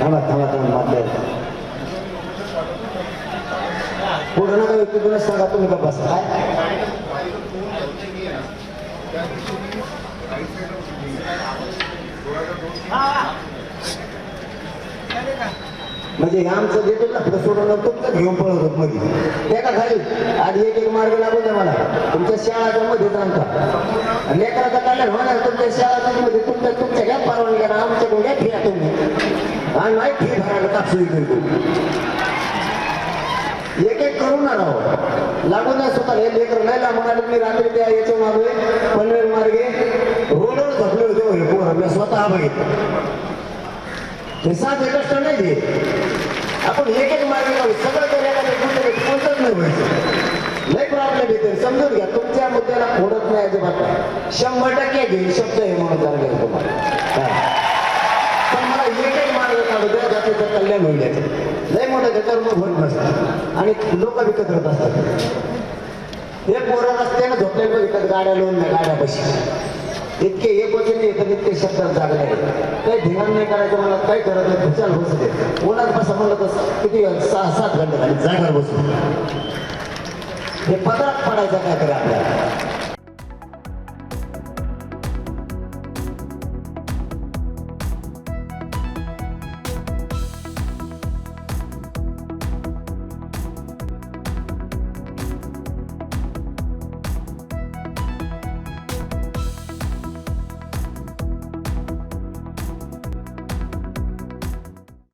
थांबा थांबा थांबा मात्र पुढे नका व्यक्ती तुम्ही सांगा तुम्ही का बसा काय म्हणजे हे आमचं देतो ना पुढे सोडवलं तुमचं घेऊन पळत होत मध्ये. त्या का खाली. आधी एक एक मार्ग लागू द्या मला. तुमच्या शाळाच्या मध्ये जाणता लेकराचा कल्याण होणार तुमच्या शाळाच्या मध्ये तुमच्या तुमच्या घ्या परवानगी घ्या आमच्याकडून घ्या फिरा तुम्ही. आणि नाही फी भरायला कापसू करतो एक एक करू ना राव लागून नाही स्वतः हे लेकर नाही लागून आलं मी रात्री त्या याच्या मागे पनवेल मार्गे रोडवर झपले होते हो, हे पोर आपल्या स्वतः बघितलं. हे साधे कष्ट नाही घे आपण एक एक मार्ग लावू सगळं करायला कोणतंच नाही व्हायचं. लय प्रॉब्लेम येते समजून घ्या तुमच्या मुद्द्याला फोडत नाही अजिबात. शंभर टक्के घेईल शब्द हे म्हणून जरा तुम्हाला हा. पण मला एक एक सगळ्या जातीचं कल्याण होईल याचं. लय मोठं त्याच्यावर मग होत नसतं. आणि लोक विकत राहत असतात. हे पोरं रस्त्यानं झोपलेलं विकत गाड्या लावून गाड्या बशी. इतके एक होते नाही तर इतके शब्दात जागले. काही धिंगाण नाही करायचं मला काही करत नाही खुशाल बसू उन्हात बसा म्हणलं तर किती सहा सात घंटे झाले जागा बसून हे पदरात पडायचं काय तरी आपल्याला.